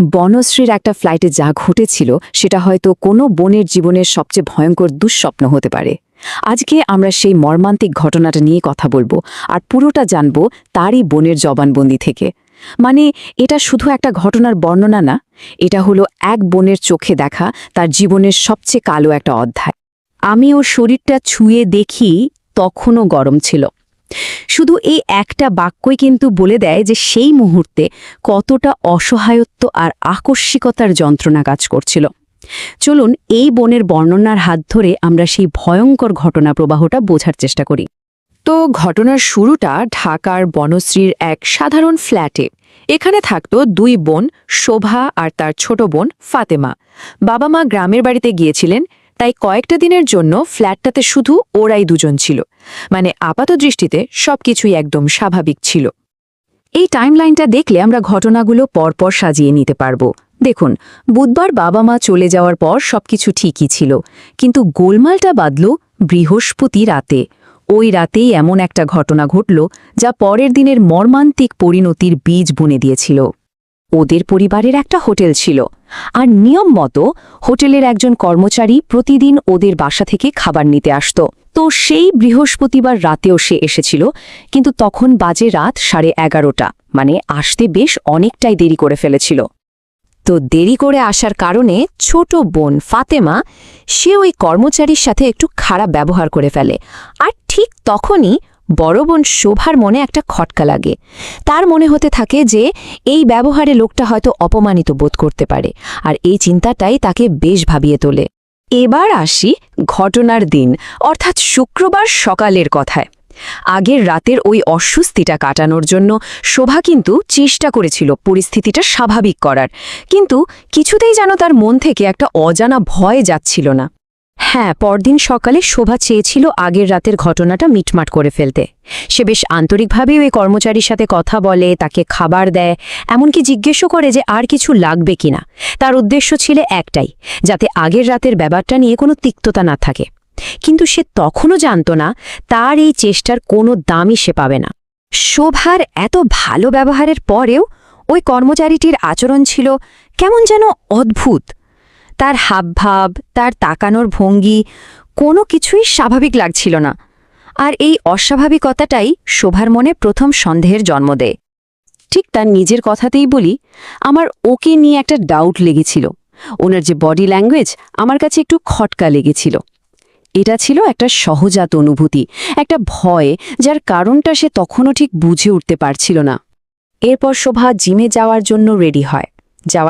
বনশ্রীর একটা ফ্লাইটে যা ঘটেছিল, সেটা হয়তো কোনো বনের জীবনের সবচেয়ে ভয়ঙ্কর দুঃস্বপ্ন হতে পারে। আজকে আমরা সেই মর্মান্তিক ঘটনাটা নিয়ে কথা বলব আর পুরোটা জানব তারই বনের জবানবন্দি থেকে। মানে এটা শুধু একটা ঘটনার বর্ণনা না, এটা হলো এক বনের চোখে দেখা তার জীবনের সবচেয়ে কালো একটা অধ্যায়। আমি ওর শরীরটা ছুঁয়ে দেখি তখনও গরম ছিল। শুধু এই একটা বাক্যই কিন্তু বলে দেয় যে সেই মুহূর্তে কতটা অসহায়ত্ব আর আকস্মিকতার যন্ত্রণা কাজ করছিল। চলুন এই বনের বর্ণনার হাত ধরে আমরা সেই ভয়ঙ্কর ঘটনা প্রবাহটা বোঝার চেষ্টা করি। তো ঘটনার শুরুটা ঢাকার বনশ্রীর এক সাধারণ ফ্ল্যাটে। এখানে থাকতো দুই বোন, শোভা আর তার ছোট বোন ফাতেমা। বাবা মা গ্রামের বাড়িতে গিয়েছিলেন তাই কয়েকটা দিনের জন্য ফ্ল্যাটটাতে শুধু ওরাই দুজন ছিল। মানে আপাত দৃষ্টিতে সবকিছুই একদম স্বাভাবিক ছিল। এই টাইমলাইনটা দেখলে আমরা ঘটনাগুলো পরপর সাজিয়ে নিতে পারব। দেখুন, বুধবার বাবা মা চলে যাওয়ার পর সবকিছু ঠিকই ছিল। কিন্তু গোলমালটা বাদল বৃহস্পতি রাতে। ওই রাতেই এমন একটা ঘটনা ঘটল যা পরের দিনের মর্মান্তিক পরিণতির বীজ বুনে দিয়েছিল। ওদের পরিবারের একটা হোটেল ছিল। আর নিয়ম মতো হোটেলের একজন কর্মচারী প্রতিদিন ওদের বাসা থেকে খাবার নিতে আসত। তো সেই বৃহস্পতিবার রাতেও সে এসেছিল, কিন্তু তখন বাজে রাত সাড়ে এগারোটা মানে আসতে বেশ অনেকটাই দেরি করে ফেলেছিল। তো দেরি করে আসার কারণে ছোট বোন ফাতেমা, সে ওই কর্মচারীর সাথে একটু খারাপ ব্যবহার করে ফেলে। আর ঠিক তখনই বড় বোন শোভার মনে একটা খটকা লাগে। তার মনে হতে থাকে যে, এই ব্যবহারে লোকটা হয়তো অপমানিত বোধ করতে পারে, আর এই চিন্তাটাই তাকে বেশ ভাবিয়ে তোলে। এবার আসি ঘটনার দিন, অর্থাৎ শুক্রবার সকালের কথায়। আগের রাতের ওই অস্বস্তিটা কাটানোর জন্য শোভা কিন্তু চেষ্টা করেছিল পরিস্থিতিটা স্বাভাবিক করার, কিন্তু কিছুতেই যেন তার মন থেকে একটা অজানা ভয় যাচ্ছিল না। হ্যাঁ পরদিন সকালে শোভা চেয়েছিল আগের রাতের ঘটনাটা মিটমাট করে ফেলতে। সে বেশ আন্তরিকভাবে ওই কর্মচারীর সাথে কথা বলে, তাকে খাবার দেয়, এমনকি জিজ্ঞেসও করে যে আর কিছু লাগবে কিনা তার উদ্দেশ্য ছিল একটাই, যাতে আগের রাতের ব্যাপারটা নিয়ে কোনো তিক্ততা না থাকে। কিন্তু সে তখনও জানত না, তার এই চেষ্টার কোনো দামই সে পাবে না। শোভার এত ভালো ব্যবহারের পরেও ওই কর্মচারীটির আচরণ ছিল কেমন যেন অদ্ভুত। তার হাবভাব, তার তাকানোর ভঙ্গি কোনো কিছুই স্বাভাবিক লাগছিল না। আর এই অস্বাভাবিকতাটাই শোভার মনে প্রথম সন্দেহের জন্ম দেয়। ঠিক তার নিজের কথাতেই বলি, আমার ওকে নিয়ে একটা ডাউট লেগেছিল। ওনার যে বডি ল্যাঙ্গুয়েজ আমার কাছে একটু খটকা লেগেছিল। এটা ছিল একটা সহজাত অনুভূতি, একটা ভয় যার কারণটা সে তখনও ঠিক বুঝে উঠতে পারছিল না। এরপর শোভা জিমে যাওয়ার জন্য রেডি হয়। যাওয়া